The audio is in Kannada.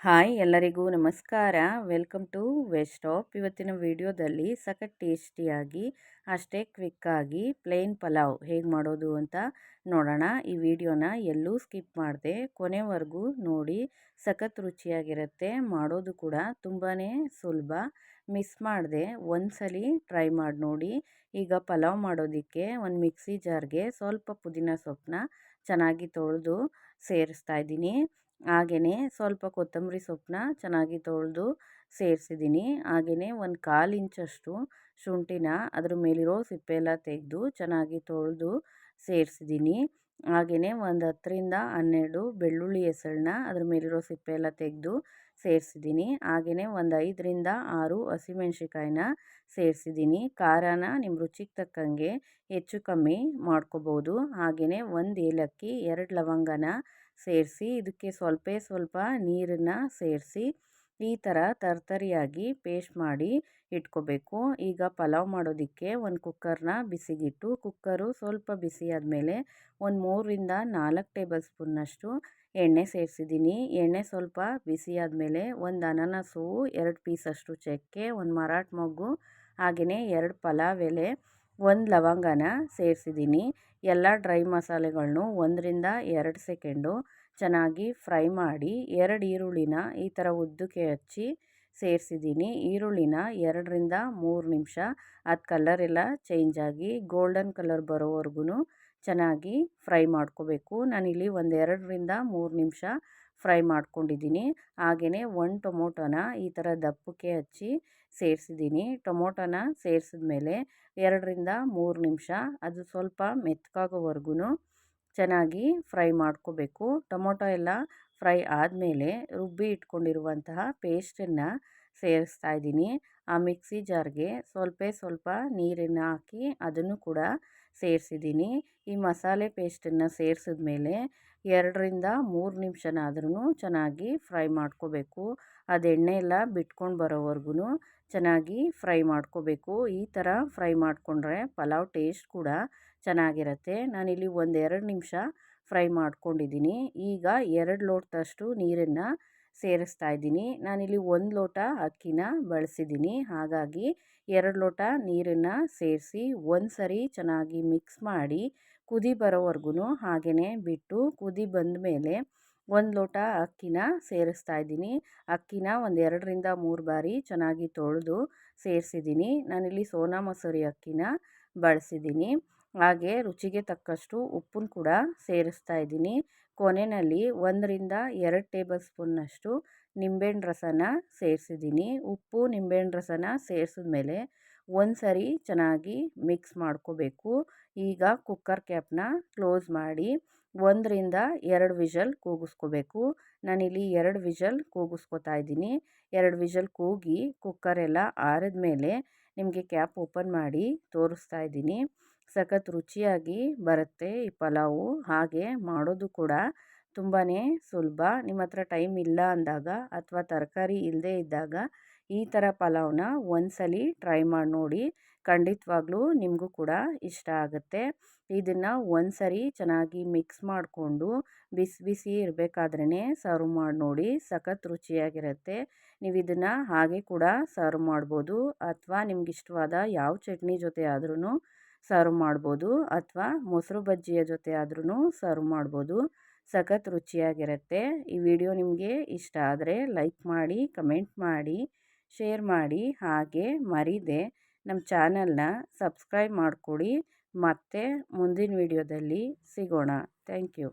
ಹಾಯ್ ಎಲ್ಲರಿಗೂ ನಮಸ್ಕಾರ. ವೆಲ್ಕಮ್ ಟು ವೆಸ್ಟಾಪ್ ಇವತ್ತಿನ ವಿಡಿಯೋದಲ್ಲಿ ಸಖತ್ ಟೇಸ್ಟಿಯಾಗಿ, ಅಷ್ಟೇ ಕ್ವಿಕ್ಕಾಗಿ ಪ್ಲೇನ್ ಪಲಾವ್ ಹೇಗೆ ಮಾಡೋದು ಅಂತ ನೋಡೋಣ. ಈ ವಿಡಿಯೋನ ಎಲ್ಲೂ ಸ್ಕಿಪ್ ಮಾಡಿದೆ, ಕೊನೆವರೆಗೂ ನೋಡಿ ಸಖತ್ ರುಚಿಯಾಗಿರುತ್ತೆ. ಮಾಡೋದು ಕೂಡ ತುಂಬಾ ಸುಲಭ. ಮಿಸ್ ಮಾಡಿದೆ, ಒಂದ್ಸಲಿ ಟ್ರೈ ಮಾಡಿ ನೋಡಿ. ಈಗ ಪಲಾವ್ ಮಾಡೋದಕ್ಕೆ ಒಂದು ಮಿಕ್ಸಿ ಜಾರ್ಗೆ ಸ್ವಲ್ಪ ಪುದೀನ ಸೊಪ್ಪನ್ನ ಚೆನ್ನಾಗಿ ತೊಳೆದು ಸೇರಿಸ್ತಾ ಇದ್ದೀನಿ. ಹಾಗೆಯೇ ಸ್ವಲ್ಪ ಕೊತ್ತಂಬರಿ ಸೊಪ್ಪನ್ನ ಚೆನ್ನಾಗಿ ತೊಳೆದು ಸೇರಿಸಿದ್ದೀನಿ. ಹಾಗೆಯೇ ಒಂದು ಕಾಲು ಇಂಚಷ್ಟು ಶುಂಠಿನ ಅದ್ರ ಮೇಲಿರೋ ಸಿಪ್ಪೆ ಎಲ್ಲ ತೆಗೆದು ಚೆನ್ನಾಗಿ ತೊಳೆದು ಸೇರಿಸಿದ್ದೀನಿ. ಹಾಗೆಯೇ ಒಂದು ಹತ್ತರಿಂದ ಹನ್ನೆರಡು ಬೆಳ್ಳುಳ್ಳಿ ಹೆಸಳನ್ನ ಅದ್ರ ಮೇಲಿರೋ ಸಿಪ್ಪೆ ಎಲ್ಲ ತೆಗೆದು ಸೇರಿಸಿದ್ದೀನಿ. ಹಾಗೆಯೇ ಒಂದು ಐದರಿಂದ ಆರು ಹಸಿಮೆಣ್ಸಿಕಾಯಿನ ಸೇರಿಸಿದ್ದೀನಿ. ಖಾರನ ನಿಮ್ಮ ರುಚಿಗೆ ತಕ್ಕಂಗೆ ಹೆಚ್ಚು ಕಮ್ಮಿ ಮಾಡ್ಕೋಬೋದು. ಹಾಗೆಯೇ ಒಂದು ಏಲಕ್ಕಿ, ಎರಡು ಲವಂಗನ ಸೇರಿಸಿ ಇದಕ್ಕೆ ಸ್ವಲ್ಪ ಸ್ವಲ್ಪ ನೀರನ್ನು ಸೇರಿಸಿ, ಈ ಥರ ತರ್ತರಿಯಾಗಿ ಪೇಸ್ಟ್ ಮಾಡಿ ಇಟ್ಕೋಬೇಕು. ಈಗ ಪಲಾವ್ ಮಾಡೋದಕ್ಕೆ ಒಂದು ಕುಕ್ಕರ್ನ ಬಿಸಿಗಿಟ್ಟು, ಕುಕ್ಕರು ಸ್ವಲ್ಪ ಬಿಸಿ ಆದಮೇಲೆ ಒಂದು ಮೂರರಿಂದ ನಾಲ್ಕು ಟೇಬಲ್ ಸ್ಪೂನ್ನಷ್ಟು ಎಣ್ಣೆ ಸೇರಿಸಿದ್ದೀನಿ. ಎಣ್ಣೆ ಸ್ವಲ್ಪ ಬಿಸಿ ಆದಮೇಲೆ ಒಂದು ಅನಾನಸು, ಎರಡು ಪೀಸಷ್ಟು ಚಕ್ಕೆ, ಒಂದು ಮರಾಠ ಮೊಗ್ಗು ಹಾಗೆಯೇ ಎರಡು ಪಲಾವ್ ಎಲೆ, ಒಂದು ಲವಂಗನ ಸೇರಿಸಿದ್ದೀನಿ. ಎಲ್ಲ ಡ್ರೈ ಮಸಾಲೆಗಳನ್ನು ಒಂದರಿಂದ ಎರಡು ಸೆಕೆಂಡು ಚೆನ್ನಾಗಿ ಫ್ರೈ ಮಾಡಿ, ಎರಡು ಈರುಳ್ಳಿನ ಈ ಥರ ಉದ್ದಕ್ಕೆ ಹಚ್ಚಿ ಸೇರಿಸಿದ್ದೀನಿ. ಈರುಳ್ಳಿನ ಎರಡರಿಂದ ಮೂರು ನಿಮಿಷ, ಅದು ಕಲರೆಲ್ಲ ಚೇಂಜಾಗಿ ಗೋಲ್ಡನ್ ಕಲರ್ ಬರೋವರೆಗೂ ಚೆನ್ನಾಗಿ ಫ್ರೈ ಮಾಡ್ಕೋಬೇಕು. ನಾನಿಲ್ಲಿ ಒಂದು ಎರಡರಿಂದ ಮೂರು ನಿಮಿಷ ಫ್ರೈ ಮಾಡ್ಕೊಂಡಿದ್ದೀನಿ. ಹಾಗೆಯೇ ಒಂದು ಟೊಮೊಟೊನ ಈ ಥರ ದಪ್ಪಕ್ಕೆ ಹಚ್ಚಿ ಸೇರಿಸಿದ್ದೀನಿ. ಟೊಮೊಟೊನ ಸೇರಿಸಿದ್ಮೇಲೆ ಎರಡರಿಂದ ಮೂರು ನಿಮಿಷ ಅದು ಸ್ವಲ್ಪ ಮೆತ್ತಗಾಗೋವರೆಗೂ ಚೆನ್ನಾಗಿ ಫ್ರೈ ಮಾಡ್ಕೋಬೇಕು. ಟೊಮೊಟೊ ಎಲ್ಲ ಫ್ರೈ ಆದಮೇಲೆ ರುಬ್ಬಿ ಇಟ್ಕೊಂಡಿರುವಂತಹ ಪೇಸ್ಟನ್ನು ಸೇರಿಸ್ತಾ ಇದ್ದೀನಿ. ಆ ಮಿಕ್ಸಿ ಜಾರ್ಗೆ ಸ್ವಲ್ಪ ಸ್ವಲ್ಪ ನೀರನ್ನು ಹಾಕಿ ಅದನ್ನು ಕೂಡ ಸೇರಿಸಿದ್ದೀನಿ. ಈ ಮಸಾಲೆ ಪೇಸ್ಟನ್ನು ಸೇರಿಸಿದ್ಮೇಲೆ ಎರಡರಿಂದ ಮೂರು ನಿಮಿಷನಾದ್ರೂ ಚೆನ್ನಾಗಿ ಫ್ರೈ ಮಾಡ್ಕೋಬೇಕು. ಅದು ಎಣ್ಣೆ ಎಲ್ಲ ಬಿಟ್ಕೊಂಡು ಬರೋವರೆಗೂ ಚೆನ್ನಾಗಿ ಫ್ರೈ ಮಾಡ್ಕೋಬೇಕು. ಈ ಥರ ಫ್ರೈ ಮಾಡಿಕೊಂಡ್ರೆ ಪಲಾವ್ ಟೇಸ್ಟ್ ಕೂಡ ಚೆನ್ನಾಗಿರುತ್ತೆ. ನಾನಿಲ್ಲಿ ಒಂದೆರಡು ನಿಮಿಷ ಫ್ರೈ ಮಾಡ್ಕೊಂಡಿದ್ದೀನಿ. ಈಗ ಎರಡು ಲೋಟದಷ್ಟು ನೀರನ್ನು ಸೇರಿಸ್ತಾ ಇದ್ದೀನಿ. ನಾನಿಲ್ಲಿ ಒಂದು ಲೋಟ ಅಕ್ಕಿನ ಬಳಸಿದ್ದೀನಿ. ಹಾಗಾಗಿ ಎರಡು ಲೋಟ ನೀರನ್ನು ಸೇರಿಸಿ ಒಂದು ಸರಿ ಚೆನ್ನಾಗಿ ಮಿಕ್ಸ್ ಮಾಡಿ ಕುದಿ ಬರೋವರೆಗೂ ಹಾಗೆಯೇ ಬಿಟ್ಟು ಕುದಿ ಬಂದ ಮೇಲೆ ಒಂದು ಲೋಟ ಅಕ್ಕಿನ ಸೇರಿಸ್ತಾ ಇದ್ದೀನಿ. ಅಕ್ಕಿನ ಒಂದು ಎರಡರಿಂದ ಮೂರು ಬಾರಿ ಚೆನ್ನಾಗಿ ತೊಳೆದು ಸೇರಿಸಿದ್ದೀನಿ. ನಾನಿಲ್ಲಿ ಸೋನಾ ಮಸೂರಿ ಅಕ್ಕಿನ ಬಳಸಿದ್ದೀನಿ. ಹಾಗೆ ರುಚಿಗೆ ತಕ್ಕಷ್ಟು ಉಪ್ಪನ್ನು ಕೂಡ ಸೇರಿಸ್ತಾ ಇದ್ದೀನಿ. ಕೊನೆಯಲ್ಲಿ ಒಂದರಿಂದ ಎರಡು ಟೇಬಲ್ ಸ್ಪೂನ್ನಷ್ಟು ನಿಂಬೆಹಣ್ಣು ರಸನ ಸೇರಿಸಿದ್ದೀನಿ. ಉಪ್ಪು, ನಿಂಬೆಹಣ್ಣು ರಸನ ಸೇರಿಸಿದ್ಮೇಲೆ ಒಂದು ಸರಿ ಚೆನ್ನಾಗಿ ಮಿಕ್ಸ್ ಮಾಡ್ಕೋಬೇಕು. ಈಗ ಕುಕ್ಕರ್ ಕ್ಯಾಪ್ನ ಕ್ಲೋಸ್ ಮಾಡಿ ಒಂದರಿಂದ ಎರಡು ವಿಷಲ್ ಕೂಗಿಸ್ಕೋಬೇಕು. ನಾನಿಲ್ಲಿ ಎರಡು ವಿಷಲ್ ಕೂಗಿಸ್ಕೋತಾ ಇದ್ದೀನಿ. ಎರಡು ವಿಷಲ್ ಕೂಗಿ ಕುಕ್ಕರೆಲ್ಲ ಆರಿದ ಮೇಲೆ ನಿಮಗೆ ಕ್ಯಾಪ್ ಓಪನ್ ಮಾಡಿ ತೋರಿಸ್ತಾ ಇದ್ದೀನಿ. ಸಖತ್ ರುಚಿಯಾಗಿ ಬರುತ್ತೆ ಈ ಪಲಾವು. ಹಾಗೆ ಮಾಡೋದು ಕೂಡ ತುಂಬಾ ಸುಲಭ. ನಿಮ್ಮ ಹತ್ರ ಟೈಮ್ ಇಲ್ಲ ಅಂದಾಗ ಅಥವಾ ತರಕಾರಿ ಇಲ್ಲದೇ ಇದ್ದಾಗ ಈ ಥರ ಪಲಾವ್ನ ಒಂದ್ಸಲ ಟ್ರೈ ಮಾಡಿ ನೋಡಿ. ಖಂಡಿತವಾಗ್ಲೂ ನಿಮಗೂ ಕೂಡ ಇಷ್ಟ ಆಗುತ್ತೆ. ಇದನ್ನು ಒಂದ್ಸರಿ ಚೆನ್ನಾಗಿ ಮಿಕ್ಸ್ ಮಾಡಿಕೊಂಡು ಬಿಸಿ ಬಿಸಿ ಇರಬೇಕಾದ್ರೇ ಸರ್ವ್ ಮಾಡಿ ನೋಡಿ. ಸಖತ್ ರುಚಿಯಾಗಿರುತ್ತೆ. ನೀವು ಇದನ್ನು ಹಾಗೆ ಕೂಡ ಸರ್ವ್ ಮಾಡ್ಬೋದು. ಅಥವಾ ನಿಮ್ಗೆ ಇಷ್ಟವಾದ ಯಾವ ಚಟ್ನಿ ಜೊತೆ ಆದ್ರೂ ಸರ್ವ್ ಮಾಡ್ಬೋದು ಅಥವಾ ಮೊಸರು ಬಜ್ಜಿಯ ಜೊತೆ ಆದ್ರೂ ಸರ್ವ್ ಮಾಡ್ಬೋದು. ಸಖತ್ ರುಚಿಯಾಗಿರುತ್ತೆ. ಈ ವಿಡಿಯೋ ನಿಮಗೆ ಇಷ್ಟ ಆದರೆ ಲೈಕ್ ಮಾಡಿ, ಕಮೆಂಟ್ ಮಾಡಿ, ಶೇರ್ ಮಾಡಿ. ಹಾಗೆ ಮರಿದೆ ನಮ್ಮ ಚಾನಲ್ನ ಸಬ್ಸ್ಕ್ರೈಬ್ ಮಾಡಿಕೊಡಿ. ಮತ್ತೆ ಮುಂದಿನ ವಿಡಿಯೋದಲ್ಲಿ ಸಿಗೋಣ. Thank you.